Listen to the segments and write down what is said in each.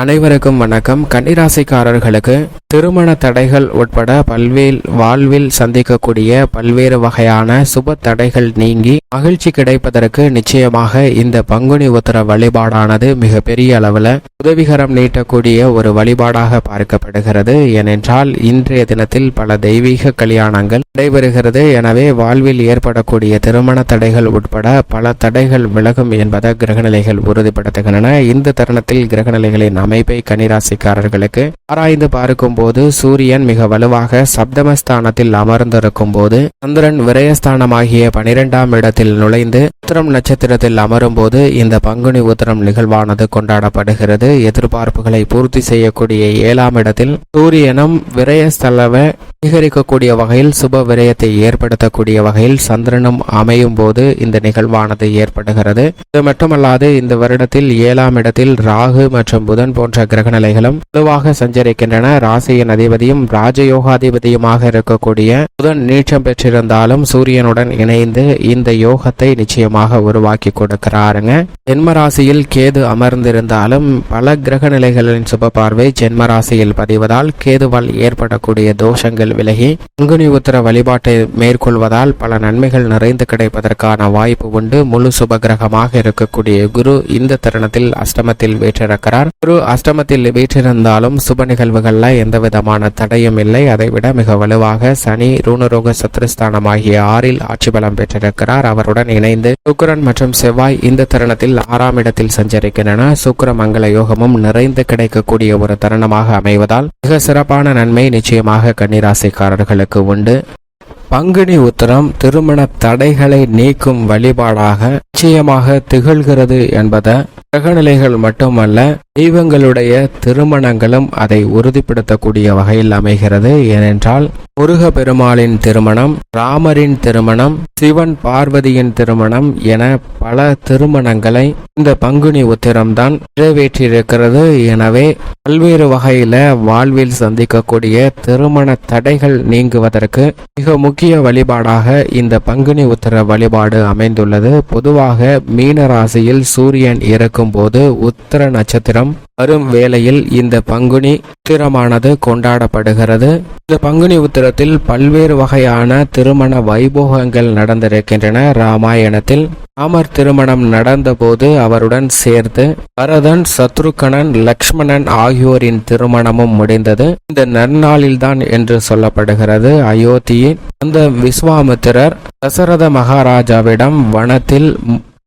அனைவருக்கும் வணக்கம். கன்னிராசிக்காரர்களுக்கு திருமண தடைகள் உட்பட பல்வேல் வாழ்வில் சந்திக்கக்கூடிய பல்வேறு வகையான சுப தடைகள் நீங்கி மகிழ்ச்சி கிடைப்பதற்கு நிச்சயமாக இந்த பங்குனி உத்தர வழிபாடானது மிக பெரிய அளவில் உதவிகரம் நீட்டக்கூடிய ஒரு வழிபாடாக பார்க்கப்படுகிறது. ஏனென்றால் இன்றைய தினத்தில் பல தெய்வீக கல்யாணங்கள் நடைபெறுகிறது. எனவே வாழ்வில் ஏற்படக்கூடிய திருமண தடைகள் உட்பட பல தடைகள் விலகும் என்பதை கிரகநிலைகள் உறுதிப்படுத்துகின்றன. இந்த தருணத்தில் கிரகநிலைகளின் அமைப்பை கனிராசிக்காரர்களுக்கு ஆராய்ந்து பார்க்கும் போது சூரியன் மிக வலுவாக சப்தமஸ்தானத்தில் அமர்ந்திருக்கும் போது சந்திரன் விரயஸ்தானமாகிய பனிரெண்டாம் இடத்தில் நுழைந்து உத்திரம் நட்சத்திரத்தில் அமரும் போது இந்த பங்குனி உத்திரம் நிகழ்வானது கொண்டாடப்படுகிறது. எதிர்பார்ப்புகளை பூர்த்தி செய்யக்கூடிய ஏழாம் இடத்தில் சூரியனும் விரயஸ்தலவ அதிகரிக்கக்கூடிய வகையில் சுப விரயத்தை ஏற்படுத்தக்கூடிய வகையில் சந்திரனும் அமையும் போது இந்த நிகழ்வானது ஏற்படுகிறது. இது மட்டுமல்லாது இந்த வருடத்தில் ஏழாம் இடத்தில் ராகு மற்றும் புதன் போன்ற கிரகநிலைகளும் வலுவாக சஞ்சரிக்கின்றன. ராசியின் அதிபதியும் ராஜயோகாதிபதியுமாக இருக்கக்கூடிய புதன் நீச்சம் பெற்றிருந்தாலும் சூரியனுடன் இணைந்து இந்த யோகத்தை நிச்சயமாக உருவாக்கி கொடுக்கிறாருங்க. ஜென்மராசியில் கேது அமர்ந்திருந்தாலும் பல கிரக நிலைகளின் சுப பார்வை ஜென்மராசியில் பதிவதால் கேதுவால் ஏற்படக்கூடிய தோஷங்கள் விலகி பங்குனி உத்தர வழிபாட்டை மேற்கொள்வதால் பல நன்மைகள் நிறைந்து கிடைப்பதற்கான வாய்ப்பு உண்டு. முழு சுப கிரகமாக இருக்கக்கூடிய குரு இந்த தருணத்தில் அஷ்டமத்தில் வீற்றிருக்கிறார். குரு அஷ்டமத்தில் வீற்றிருந்தாலும் சுப நிகழ்வுகள்ல எந்த விதமான தடையும் இல்லை. அதைவிட மிக வலுவாக சனி ரூணரோக சத்ருஸ்தானம் ஆகிய ஆறில் ஆட்சி பலம் பெற்றிருக்கிறார். அவருடன் இணைந்து சுக்கிரன் மற்றும் செவ்வாய் இந்த தருணத்தில் ஆறாம் இடத்தில் சஞ்சரிக்கின்றன. சுக்கிர மங்கள யோகமும் நிறைந்து கிடைக்கக்கூடிய ஒரு தருணமாக அமைவதால் மிக சிறப்பான நன்மை நிச்சயமாக ராசிக்காரர்களுக்கு உண்டு. பங்குனி உத்தரம் திருமண தடைகளை நீக்கும் வழிபாடாக நிச்சயமாக திகழ்கிறது என்பதை கிரகநிலைகள் மட்டுமல்ல தெய்வங்களுடைய திருமணங்களும் அதை உறுதிப்படுத்தக்கூடிய வகையில் அமைகிறது. ஏனென்றால் முருக பெருமாளின் திருமணம் ராமரின் திருமணம் சிவன் பார்வதியின் திருமணம் என பல திருமணங்களை இந்த பங்குனி உத்திரம்தான் நிறைவேற்றியிருக்கிறது. எனவே பல்வேறு வகையில வாழ்வில் சந்திக்கக்கூடிய திருமண தடைகள் நீங்குவதற்கு மிக முக்கிய வழிபாடாக இந்த பங்குனி உத்திர வழிபாடு அமைந்துள்ளது. பொதுவாக மீன ராசியில் சூரியன் இருக்கும் போது உத்திர நட்சத்திரம் வரும் வேளையில் இந்த பங்குனி உத்திரமானது கொண்டாடப்படுகிறது. இந்த பங்குனி உத்திரத்தில் பல்வேறு வகையான திருமண வைபோகங்கள் நடந்திருக்கின்றன. ராமாயணத்தில் ராமர் திருமணம் நடந்தபோது அவருடன் சேர்த்து பரதன் சத்ருகணன் லக்ஷ்மணன் ஆகியோரின் திருமணமும் முடிந்தது. இந்த நன்னாளில்தான் என்று சொல்லப்படுகிறது. அயோத்தியின் அந்த விஸ்வாமித்திரர் தசரத மகாராஜாவிடம் வனத்தில்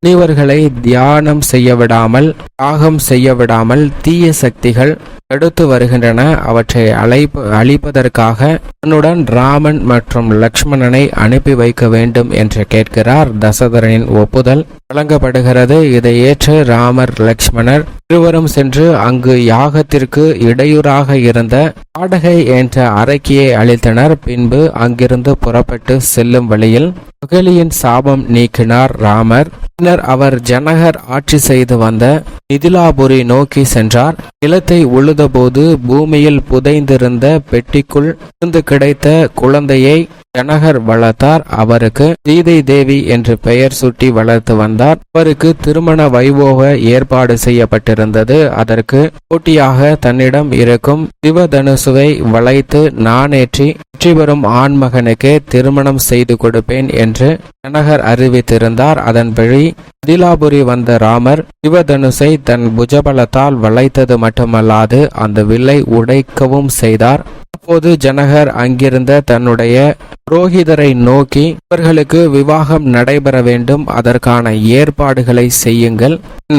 முனிவர்களை தியானம் செய்ய விடாமல் யாகம் செய்ய விடாமல் தீய சக்திகள் எடுத்து வருகின்றன. அவற்றை அழைப்பு அழிப்பதற்காக தன்னுடன் ராமன் மற்றும் லக்ஷ்மணனை அனுப்பி வைக்க வேண்டும் என்று கேட்கிறார் தசதரனின் ஒப்புதல். வழங்கப்படுகிறது. இதை ஏற்று ராமர் லக்ஷ்மணர் இருவரும் சென்று அங்கு யாகத்திற்கு இடையூறாக இருந்த பாடகை என்ற அரக்கியை அழித்தனர் பின்பு அங்கிருந்து புறப்பட்டு செல்லும் வழியில் புகழியின் சாபம் நீக்கினார் ராமர். பின்னர் அவர் ஜனகர் ஆட்சி செய்து வந்த மிதிலாபுரி நோக்கி சென்றார். நிலத்தை போது பூமியில் புதைந்திருந்த பெட்டிக்குள் இருந்து கிடைத்த குழந்தையை ஜனகர் வளர்த்தார். அவருக்கு சீதை தேவி என்று பெயர் சுட்டி வளர்த்து வந்தார். அவருக்கு திருமண வைபோக ஏற்பாடு செய்யப்பட்டிருந்தது. அதற்கு போட்டியாக தன்னிடம் இருக்கும் சிவதனுசுவை வளைத்து நானேற்றி வெற்றி பெறும் ஆண்மகனுக்கே திருமணம் செய்து கொடுப்பேன் என்று ஜனகர் அறிவித்திருந்தார். அதன்படி அதிலாபுரி வந்த ராமர் சிவதனுசை தன் புஜபலத்தால் வளைத்தது மட்டுமல்லாது அந்த வில்லை உடைக்கவும் செய்தார். அப்போது ஜனகர் அங்கிருந்த தன்னுடைய புரோகிதரை நோக்கி இவர்களுக்கு விவாகம் நடைபெற வேண்டும் அதற்கான ஏற்பாடுகளை செய்யுங்கள்.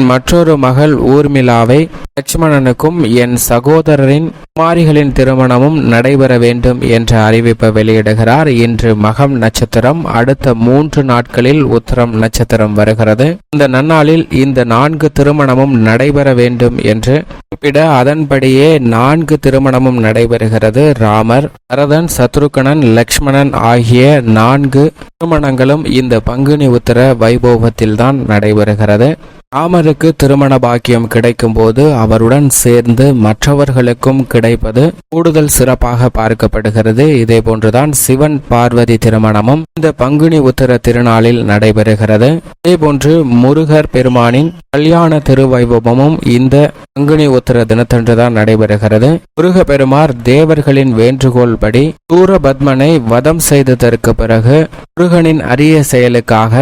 மற்றொரு மகள் ஊர்மிளாவை லட்சுமணனுக்கும் என் சகோதரரின் குமாரிகளின் திருமணமும் நடைபெற வேண்டும் என்ற அறிவிப்பை வெளியிடுகிறார். இன்று மகம் நட்சத்திரம் அடுத்த மூன்று நாட்களில் உத்தரம் நட்சத்திரம் வருகிறது. இந்த நன்னாளில் இந்த நான்கு திருமணமும் நடைபெற வேண்டும் என்று குறிப்பிட அதன்படியே நான்கு திருமணமும் நடைபெறுகிறது. ராமர் பரதன் சத்ருகணன் லக்ஷ்மணன் ஆகிய நான்கு திருமணங்களும் இந்த பங்குனி உத்தர வைபோகத்தில்தான் நடைபெறுகிறது. ராமருக்கு திருமண பாக்கியம் கிடைக்கும் போது அவருடன் சேர்ந்து மற்றவர்களுக்கும் கிடைப்பது கூடுதல் சிறப்பாக பார்க்கப்படுகிறது. இதே போன்றுதான் சிவன் பார்வதி திருமணமும் இந்த பங்குனி உத்தர திருநாளில் நடைபெறுகிறது. இதே போன்று முருகர் பெருமானின் கல்யாண திருவைபவமும் இந்த பங்குனி உத்தர உத்திர தினத்தன்றுதான் நடைபெறுகிறது. முருகப்பெருமார் தேவர்களின் வேண்டுகோள் படி சூரபத்மனை வதம் செய்ததற்கு பிறகு முருகனின் அரிய செயலுக்காக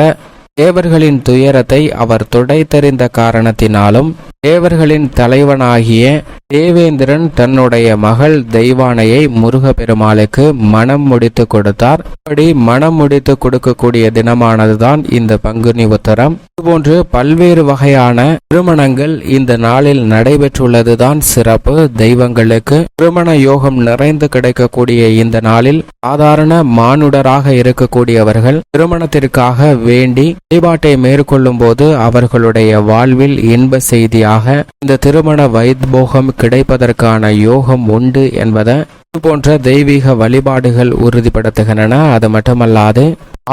தேவர்களின் துயரத்தை அவர் துடைத்தறிந்த காரணத்தினாலும் தேவர்களின் தலைவனாகிய தேவேந்திரன் தன்னுடைய மகள் தெய்வானையை முருகப்பெருமாளுக்கு மனம் முடித்து கொடுத்தார். அப்படி மனம் முடித்து கொடுக்கக்கூடிய தினமானதுதான் இந்த பங்குனி உத்தரம் இதுபோன்று பல்வேறு வகையான திருமணங்கள் இந்த நாளில் நடைபெற்றுள்ளதுதான் சிறப்பு. தெய்வங்களுக்கு திருமண யோகம் நிறைந்து கிடைக்கக்கூடிய இந்த நாளில் சாதாரண மானுடராக இருக்கக்கூடியவர்கள் திருமணத்திற்காக வேண்டி வழிபாட்டை மேற்கொள்ளும் போது அவர்களுடைய வாழ்வில் இன்ப செய்தியாக இந்த திருமண வைத்போகம் கிடைப்பதற்கான யோகம் உண்டு என்பதை போன்ற தெய்வீக வழிபாடுகள் உறுதிப்படுத்துகின்றன. அது மட்டுமல்லாது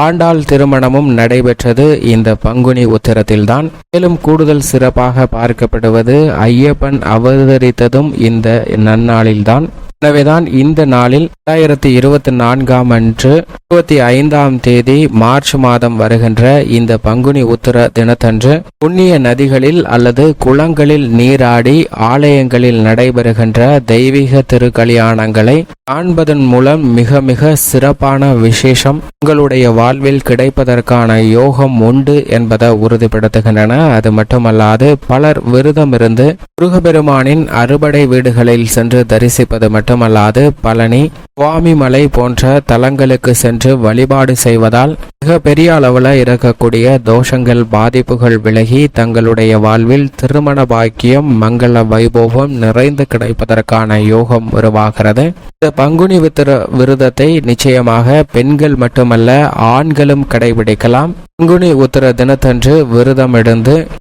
ஆண்டாள் திருமணமும் நடைபெற்றது. இந்த பங்குனி உத்திரத்தில்தான் மேலும் கூடுதல் சிறப்பாக பார்க்கப்படுவது. ஐயப்பன் அவதரித்ததும் இந்த நன்னாளில்தான். எனவேதான் இந்த நாளில் இரண்டாயிரத்தி இருபத்தி நான்காம் அன்று இருபத்தி ஐந்தாம் தேதி மார்ச் மாதம் வருகின்ற இந்த பங்குனி உத்தர தினத்தன்று புண்ணிய நதிகளில் அல்லது குளங்களில் நீராடி ஆலயங்களில் நடைபெறுகின்ற தெய்வீக திருக்கல்யாணங்களை காண்பதன் மூலம் மிக மிக சிறப்பான விசேஷம் உங்களுடைய வாழ்வில் கிடைப்பதற்கான யோகம் உண்டு என்பதை உறுதிப்படுத்துகின்றன. அது மட்டுமல்லாது பலர் விரதம் இருந்து முருகபெருமானின் அறுபடை வீடுகளில் சென்று தரிசிப்பது மட்டும் மட்டுமல்லாது பழனி சுவாமிமலை போன்ற தலங்களுக்கு சென்று வழிபாடு செய்வதால் மிக பெரிய அளவில் இருக்கக்கூடிய தோஷங்கள் பாதிப்புகள் விலகி தங்களுடைய வாழ்வில் திருமண பாக்கியம் மங்கள வைபோகம் நிறைந்து கிடைப்பதற்கான யோகம் உருவாகிறது. இந்த பங்குனி வித்திர விரதத்தை நிச்சயமாக பெண்கள் மட்டுமல்ல ஆண்களும் கடைபிடிக்கலாம். பங்குனி உத்தர தினத்தன்று விரதம்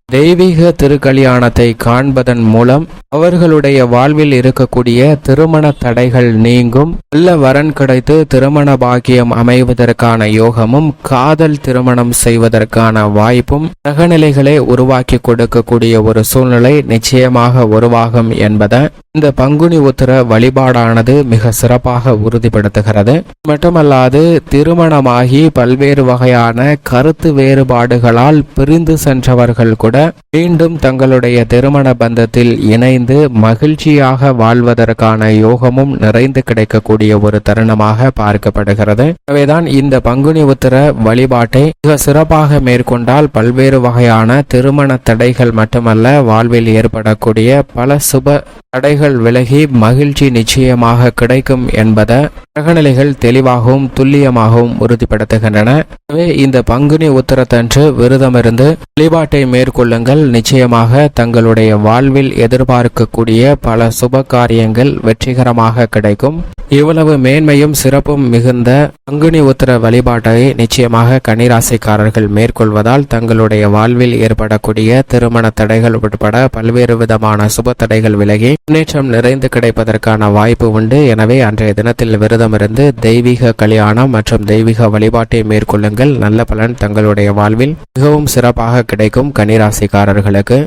தெய்வீக திருக்கல்யாணத்தை காண்பதன் மூலம் அவர்களுடைய வாழ்வில் இருக்கக்கூடிய திருமண தடைகள் நீங்கும். நல்ல வரன் கிடைத்து திருமண பாக்கியம் அமைவதற்கான யோகமும் காதல் திருமணம் செய்வதற்கான வாய்ப்பும் சகநிலைகளை உருவாக்கி கொடுக்கக்கூடிய ஒரு சூழ்நிலை நிச்சயமாக உருவாகும் என்பதை இந்த பங்குனி உத்தர வழிபாடானது மிக சிறப்பாக உறுதிப்படுத்துகிறது. மட்டுமல்லாது திருமணமாகி பல்வேறு வகையான கருத்து வேறுபாடுகளால் பிரிந்து சென்றவர்கள் கூட மீண்டும் தங்களுடைய திருமண பந்தத்தில் இணைந்து மகிழ்ச்சியாக வாழ்வதற்கான யோகமும் நிறைந்து கிடைக்கக்கூடிய ஒரு தருணமாக பார்க்கப்படுகிறது. எனவேதான் இந்த பங்குனி உத்திர வழிபாட்டை மிக சிறப்பாக மேற்கொண்டால் பல்வேறு வகையான திருமண தடைகள் மட்டுமல்ல வாழ்வில் ஏற்படக்கூடிய பல சுப தடைகள் விலகி மகிழ்ச்சி நிச்சயமாக கிடைக்கும் என்பதை கிரகநிலைகள் தெளிவாகவும் துல்லியமாகவும் உறுதிப்படுத்துகின்றன. எனவே இந்த பங்குனி உத்தரத்தன்று விரதமிருந்து வழிபாட்டை மேற்கொள்ளுங்கள். நிச்சயமாக தங்களுடைய வாழ்வில் எதிர்பார்க்கக்கூடிய பல சுப காரியங்கள் வெற்றிகரமாக கிடைக்கும். இவ்வளவு மேன்மையும் சிறப்பும் மிகுந்த பங்குனி உத்தர வழிபாட்டை நிச்சயமாக கன்னிராசிக்காரர்கள் மேற்கொள்வதால் தங்களுடைய வாழ்வில் ஏற்படக்கூடிய திருமண தடைகள் உட்பட பல்வேறு விதமான சுப தடைகள் விலகி முன்னேற்றம் நிறைந்து கிடைப்பதற்கான வாய்ப்பு உண்டு. எனவே அன்றைய தினத்தில் விரதமிருந்து தெய்வீக கல்யாணம் மற்றும் தெய்வீக வழிபாட்டை மேற்கொள்ளுங்கள். நல்ல பலன் தங்களுடைய வாழ்வில் மிகவும் சிறப்பாக கிடைக்கும் கன்னிராசிக்காரர்களுக்கு